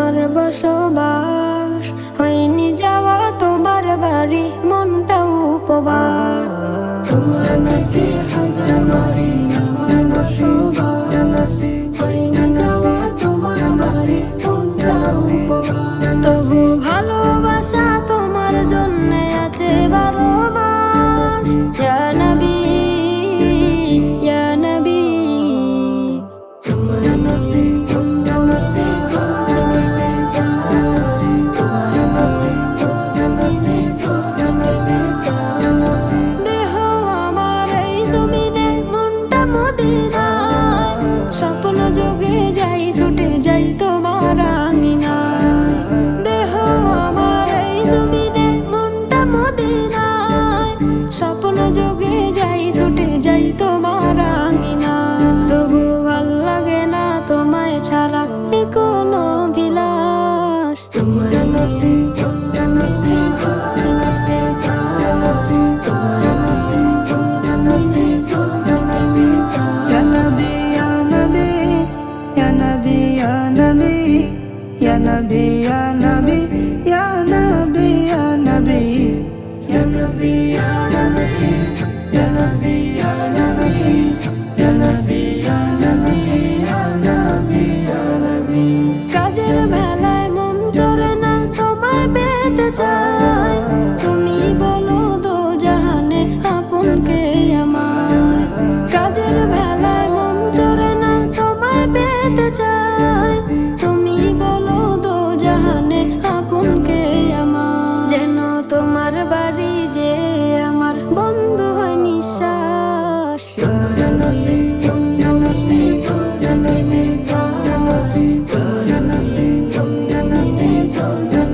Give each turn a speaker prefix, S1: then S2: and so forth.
S1: আমার বসবাস। যোগে যাই, ছুটে যাই তোমার আঙিনায় দেহ আমার এই জমিনে, মনটা মদিনায়। স্বপ্ন যোগে যাই, ছুটে যাই তোমার আঙিনায় তবু ভালো লাগে না তোমায় ছাড়া কোনো বিলাস তোমার
S2: Ya Nabi, Ya Nabi, Ya Nabi, Ya Nabi Ya Nabi, Ya Nabi, Ya Nabi, Ya Nabi Ya Nabi, Ya Nabi, Ya Nabi, Ya Nabi কাজের বেলায় মন চড়ে না তোমায় পেতে চায় তুমি বলো তো জাহানে আপনকে আমার
S1: কাজের বেলায় মন চড়ে না তোমায় পেতে চায় told.